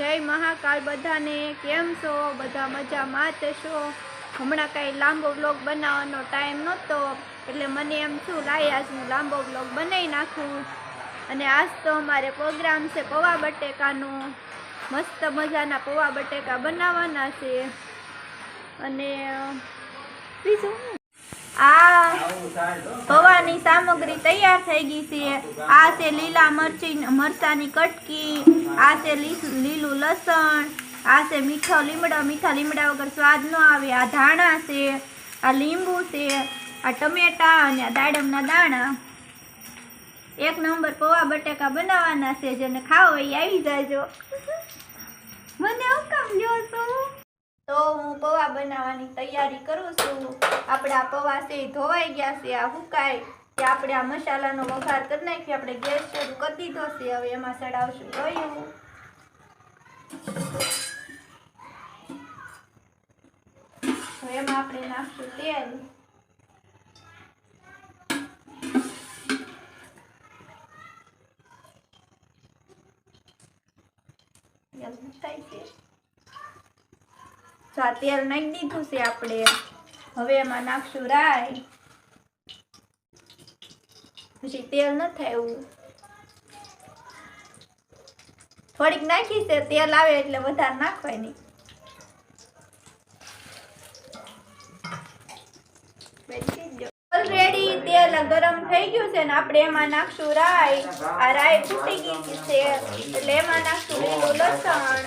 જય મહાકાલ બધાને, કેમ છો? બધા મજામાં છો? હમણાં કાંઈ લાંબો વ્લોગ બનાવવાનો ટાઈમ નહોતો, એટલે મને એમ શું લાય આજ હું લાંબો વ્લોગ બનાવી નાખું. અને આજ તો અમારે પ્રોગ્રામ છે પૌવા બટેકાનો. મસ્ત મજાના પૌવા બટેકા બનાવવાના છે. અને બીજું? આ પૌવાની સામગ્રી તૈયાર થઈ ગઈ છે. આ છે લીલા મરચી, મરચાની કટકી, આ છે લીલું લસણ, આ છે મીઠો લીમડો. મીઠા લીમડા વગર સ્વાદ ન આવે. આ ધાણા છે, આ લીંબુ છે, આ ટમેટા અને આ દાડમના દાણા. એક નંબર પૌવા બટેકા બનાવવાના છે. જેને ખાવો એ આવી જાજો. મને હું કામ લ્યો છો તો હું પૌવા બનાવવાની તૈયારી કરું છું. આપણા પૌવા છે ધોવાઈ ગયા છે. આ હુકાય કે આપણે આ મસાલાનો વઘાર કરી નાખીએ. આપણે ગેસ શરૂ કરી દીધો છે. હવે એમાં ચડાવશું. ગયું તો એમાં આપણે નાખશું તેલ. તેલ મુકાય છે આ તેલ નાખી દીધું છે આપણે. હવે એમાં નાખશું રાઈ. પછી તેલ ન થાય થોડીક નાખી છે, તેલ આવે એટલે વધારે નાખવાય નહીં. ગરમ થઈ ગયું છે ને આપણે એમાં નાખશું રાઈ. આ રાઈ ફૂટી ગઈ છે, એટલે એમાં નાખશું લસણ.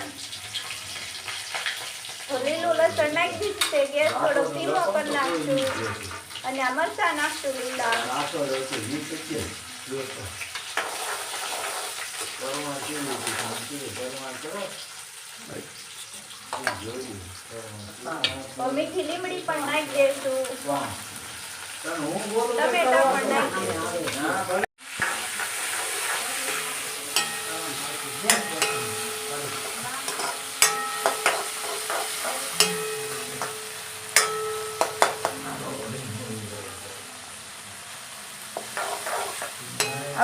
લીલું લસણ નાખી દીધું છે ગેસ થોડો ધીમો કરી નાખશું અને આ મરચા નાખશું લીલા. મીઠી લીમડી પણ નાખી દઈશું ટમેટા પણ નાખી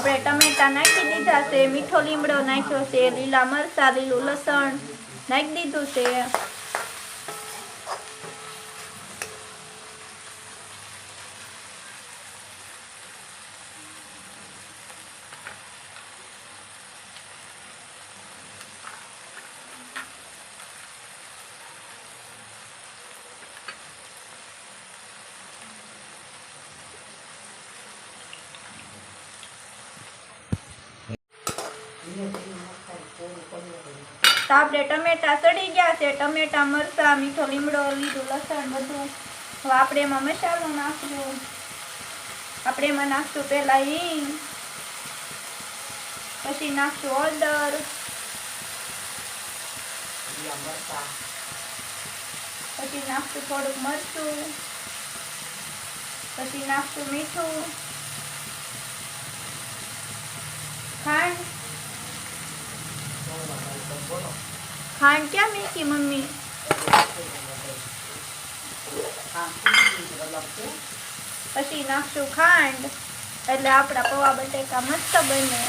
આપણે ટમેટા નાખી દીધા છે, મીઠો લીમડો નાખ્યો છે, લીલા મરચાં, લીલું લસણ નાખી દીધું છે. તો આપણે ટમેટા સડી ગયા છે. ટમેટા મરચાં મીઠો લીમડો લીલું લસણ બધું. હવે આપણે એમાં મસાલો નાખશું આપણે એમાં નાખશું પહેલા હિંગ પછી નાખશું હળદર. પછી નાખશું થોડુંક મરચું. પછી નાખશું મીઠું ખાંડ ખાંડ ક્યાં મેકી મમ્મી પછી નાખશું ખાંડ? એટલે આપણા પૌવા બટેકા મસ્ત બને.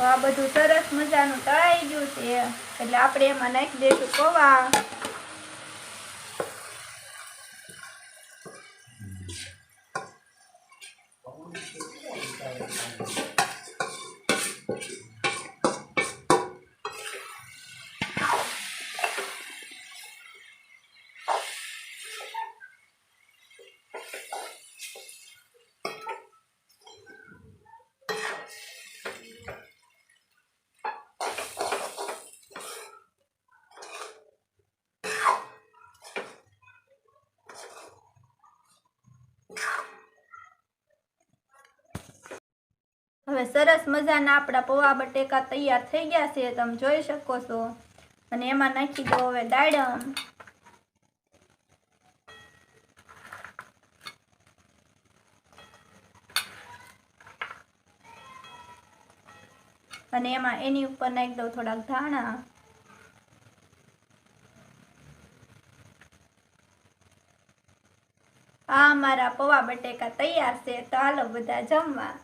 તો આ બધું સરસ મજાનું તળાઈ ગયું છે. એટલે આપણે એમાં નાખી દઈશું પૌવા. હવે સરસ મજાના આપણા પૌવા બટેકા તૈયાર થઈ ગયા છે, તમે જોઈ શકો છો. અને એમાં નાખી દો હવે દાડમ. અને એમાં એની ઉપર નાખી દઉં થોડાક ધાણા. આ મારા પૌવા બટેકા તૈયાર છે, તો હાલો બધા જમવા.